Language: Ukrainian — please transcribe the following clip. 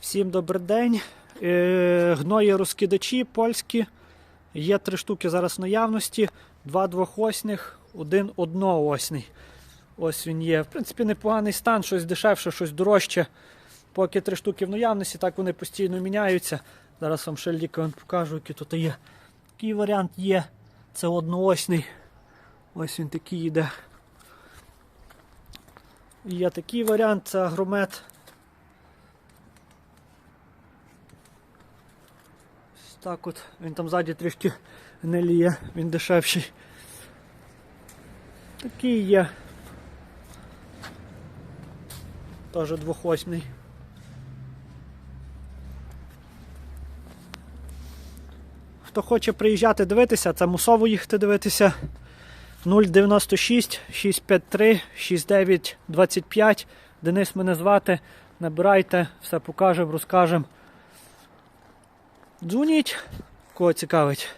Всім добрий день. Е, Гної розкидачі польські. Є три штуки зараз в наявності. Два двохосних, один одноосний. Ось він є. В принципі, непоганий стан, щось дешевше, щось дорожче. Поки три штуки в наявності, так вони постійно міняються. Зараз вам ще ліка покажу, які тут є. Такий варіант є. Це одноосний. Ось він такий йде. Є такий варіант, це агромет. Так от. Він там ззаді трішки не ліє, він дешевший. Такий є. Теж двохосьмий. Хто хоче приїжджати дивитися, це мусово їхати дивитися. 096 653 69 25. Денис мене звати. Набирайте, все покажемо, розкажемо. Дзвоніть, кого цікавить.